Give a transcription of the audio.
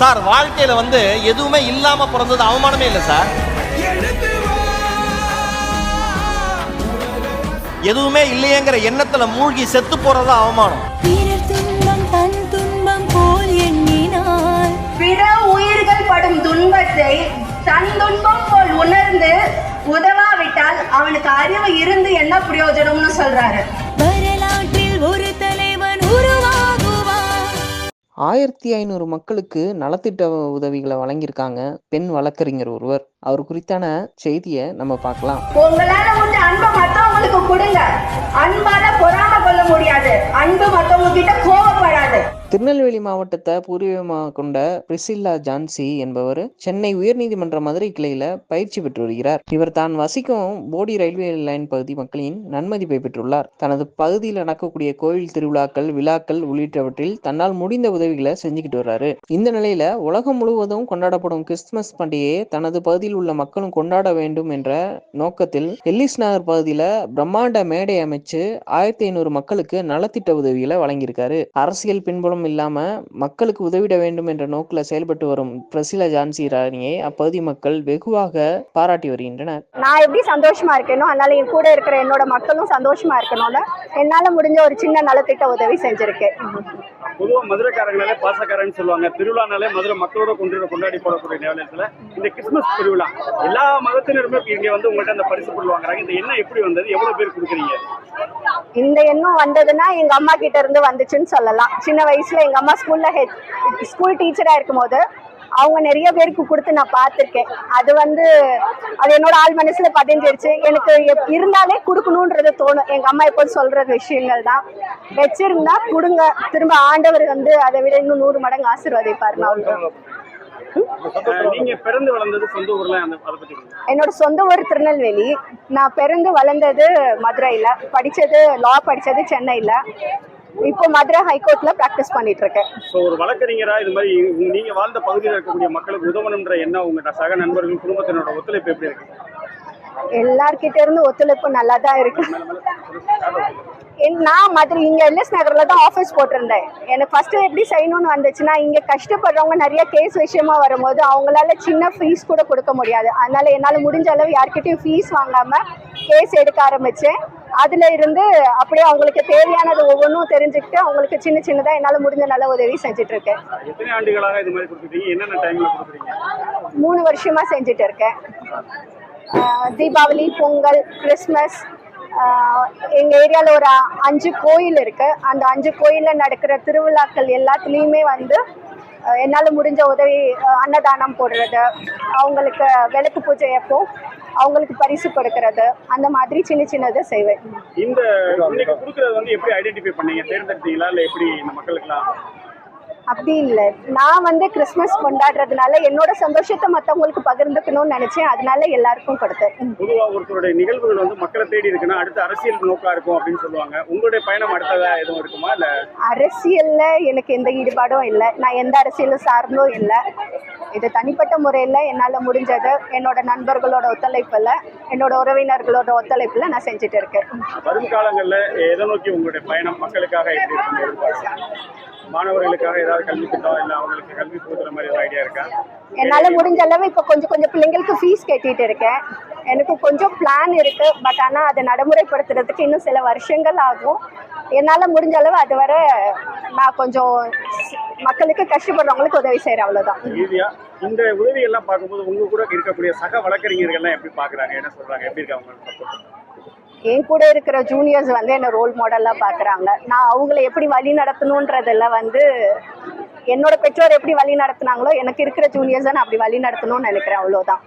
Sir வாழ்க்கையில வந்து எதுவுமே இல்லாம பிறந்தது அவமானமே இல்லை சார். எதுவுமே இல்லையேங்கிற எண்ணத்துல மூழ்கி செத்து போறது அவமானம். பிறர் துன்பம் தன் துன்பம் போல் எண்ணினார். பிற உயிர்கள் படும் துன்பத்தை தன் துன்பம் போல் உணர்ந்து உதவாவிட்டால் அவனுக்கு அறிவு இருந்து என்ன பிரயோஜனம்னு சொல்றாரு. ஆயிரத்தி ஐநூறு மக்களுக்கு நலத்திட்ட உதவிகளை வழங்கியிருக்காங்க பெண் வழக்கறிஞர் ஒருவர். அவர் குறித்தான செய்தியை நம்ம பார்க்கலாம். உங்களால முடிஞ்ச அன்பை மற்றவங்களுக்கு கொடுங்க. அன்பால பொறாம கொள்ள முடியாது. திருநெல்வேலி மாவட்டத்தை பூர்வீகமாக கொண்ட பிரிசில்லா ஜான்சி என்பவர் சென்னை உயர்நீதிமன்ற மதுரை கிளையில பயிற்சி பெற்று வருகிறார். இவர் தான் வசிக்கும் போடி ரயில்வே லைன் பகுதி மக்களின் நன்மதிப்பை பெற்றுள்ளார். தனது பகுதியில் நடக்கக்கூடிய கோயில் திருவிழாக்கள் விழாக்கள் உள்ளிட்டவற்றில் தன்னால் முடிந்த உதவிகளை செஞ்சுக்கிட்டு வர்றாரு. இந்த நிலையில உலகம் முழுவதும் கொண்டாடப்படும் கிறிஸ்துமஸ் பண்டிகையை தனது பகுதியில் உள்ள மக்களும் கொண்டாட வேண்டும் என்ற நோக்கத்தில் எல்லிஸ் நகர் பகுதியில பிரம்மாண்ட மேடை அமைச்சு ஆயிரத்தி ஐநூறு மக்களுக்கு நலத்திட்ட உதவிகளை வழங்கியிருக்காரு. அரசியல் பின்புலம் இல்லாம மக்களுக்கு உதவிட வேண்டும் என்ற நோக்கில் செயல்பட்டு வரும் பிரசிலா ஜான்சி ராணியை அப்பகுதி மக்கள் வெகுவாக பாராட்டி வருகின்றனர். நான் எப்படி சந்தோஷமா இருக்கேனோ அதனால என் கூட இருக்கிற என்னோட மக்களும் சந்தோஷமா இருக்கணும்னு என்னால முடிஞ்ச ஒரு சின்ன நலத்திட்ட உதவி செஞ்சிருக்கேன். பொதுவா மதுரைக்காரங்கனாலே பாசக்காரன்னு சொல்லுவாங்க. திருவிழானாலே மதுரை மக்களோட கொண்டு கொண்டாடி போடக்கூடிய நேரத்துல இந்த கிறிஸ்துமஸ் திருவிழா எல்லா மதத்தினருமே இங்க வந்து உங்கள்கிட்ட அந்த பரிசு பொருள் வாங்குறாங்க இந்த எண்ணம் எப்படி வந்தது? எவ்வளவு பேர் கொடுக்குறீங்க? இந்த எண்ணம் வந்ததுன்னா எங்க அம்மா கிட்ட இருந்து வந்துச்சுன்னு சொல்லலாம். சின்ன வயசுல எங்க அம்மா ஸ்கூல்ல ஸ்கூல் டீச்சரா இருக்கும்போது அவங்க நிறைய பேருக்கு கொடுத்து நான் பார்த்துருக்கேன். அது வந்து அது என்னோட ஆள் மனசுல பதிஞ்சிருச்சு. எனக்கு இருந்தாலே கொடுக்கணுன்றது தோணும். எங்க அம்மா எப்போதும் சொல்ற விஷயங்கள் தான். வச்சிருந்தா கொடுங்க. திரும்ப ஆண்டவர் வந்து அதை விட இன்னும் நூறு மடங்கு ஆசீர்வதிப்பாரு நான். என்னோட சொந்த ஊர் திருநெல்வேலி. நான் பிறந்து வளர்ந்தது மதுரையில். படித்தது லா படித்தது சென்னையில். இப்போ மதுரை ஹைகோர்ட்டில் ப்ராக்டிஸ் பண்ணிட்டு இருக்கேன் ஸோ ஒரு வழக்கறிஞரா இது மாதிரி நீங்க வாழ்ந்த பகுதியில் இருக்கக்கூடிய மக்களுக்கு உதவணுன்ற எண்ணம் உங்க சக நண்பர்கள் குடும்பத்தினரோட ஒத்துழைப்பு எப்படி இருக்கு? எல்லார்கிட்ட இருந்து ஒத்துழைப்பு நல்லா தான் இருக்கு நான் மதுரை இங்க எல்எஸ் நகர்ல தான் ஆஃபீஸ் போட்டிருந்தேன். எனக்கு ஃபர்ஸ்ட் எப்படி செய்யணும்னு வந்துச்சுன்னா இங்க கஷ்டப்படுறவங்க நிறைய கேஸ் விஷயமா வரும்போது அவங்களால சின்ன ஃபீஸ் கூட கொடுக்க முடியாது. அதனால என்னால முடிஞ்ச அளவு யார்கிட்டயும் ஃபீஸ் வாங்காம கேஸ் எடுக்க ஆரம்பிச்சேன். அதுல இருந்து அப்படியே அவங்களுக்கு தேவையானது ஒவ்வொன்றும் தெரிஞ்சுக்கிட்டு அவங்களுக்கு சின்ன சின்னதா என்னால முடிஞ்ச நல்ல உதவி செஞ்சுட்டு இருக்கேன். மூணு வருஷமா செஞ்சுட்டு இருக்கேன். தீபாவளி பொங்கல் கிறிஸ்மஸ் ஆஹ் எங்க ஏரியால ஒரு அஞ்சு கோயில் இருக்கு. அந்த அஞ்சு கோயில்ல நடக்கிற திருவிழாக்கள் எல்லாத்துலேயுமே வந்து என்னால முடிஞ்ச உதவி அன்னதானம் போடுறது அவங்களுக்கு விளக்கு பூஜை அப்போ அவங்களுக்கு பரிசு கொடுக்கறது அந்த மாதிரி சின்ன சின்னதை செய்வேன். இந்த கொடுக்கறது வந்து எப்படி ஐடென்டிஃபை பண்ணீங்க? தேர்ந்தெடுத்தீங்களா? இல்ல எப்படி இந்த மக்களுக்குலாம் அப்படி இல்லை. நான் வந்து கிறிஸ்மஸ் கொண்டாடுறதுனால என்னோட சந்தோஷத்தை மற்றவங்களுக்கு பகிர்ந்துக்கணும்னு நினைச்சேன். அதனால எல்லாருக்கும் கொடுத்தேன். பொதுவா ஒருத்தருடைய நிகழ்வுகள் வந்து மக்களை தேடி இருக்குன்னா அடுத்து அரசியல் நோக்கா இருக்கும் அப்படின்னு சொல்லுவாங்க. உங்களுடைய பயணம் அடுத்ததா எதுவும் இருக்குமா? இல்ல அரசியல்ல எனக்கு எந்த ஈடுபாடும் இல்லை. நான் எந்த அரசியலும் சார்ந்தும் இல்லை. இது தனிப்பட்ட முறையில் என்னால் முடிஞ்சது என்னோட நண்பர்களோட ஒத்துழைப்பில் என்னோட உறவினர்களோட ஒத்துழைப்பில் நான் செஞ்சுட்டு இருக்கேன். வரும் காலங்கள்ல எதை நோக்கி உங்களுடைய பயணம் மக்களுக்காக எப்படி? மாணவர்களுக்காக ஏதாவது கல்வி திட்டம் இல்ல அவங்களுக்கு கல்வி கொடுக்குற மாதிரி ஏதாவது ஐடியா இருக்கா? என்னால் முடிஞ்ச அளவு இப்போ கொஞ்சம் கொஞ்சம் பிள்ளைங்களுக்கு ஃபீஸ் கட்டிட்டு இருக்கேன். எனக்கு கொஞ்சம் பிளான் இருக்கு பட் ஆனால் அதை நடைமுறைப்படுத்துறதுக்கு இன்னும் சில வருஷங்கள் ஆகும். என்னால் முடிஞ்ச அளவு அதுவரை நான் கொஞ்சம் மக்களுக்கு கஷ்டப்படுறவங்களுக்கு உதவி செய்கிறேன் அவ்வளோதான் இந்த உதவி எல்லாம் பார்க்கும்போது உங்க கூட இருக்கக்கூடிய சக வழக்கறிஞர்கள்லாம் எப்படி பாக்குறாங்க என்ன சொல்றாங்க? எப்படி இருக்காங்க? என் கூட இருக்கிற ஜூனியர்ஸ் வந்து என்ன ரோல் மாடலாக பார்க்குறாங்க நான் அவங்கள எப்படி வழி நடத்தணுன்றதில் வந்து என்னோட பெற்றோர் எப்படி வழி நடத்துனாங்களோ எனக்கு இருக்கிற ஜூனியர்ஸை நான் அப்படி வழி நடத்தணும்னு நினைக்கிறேன் அவ்வளோதான்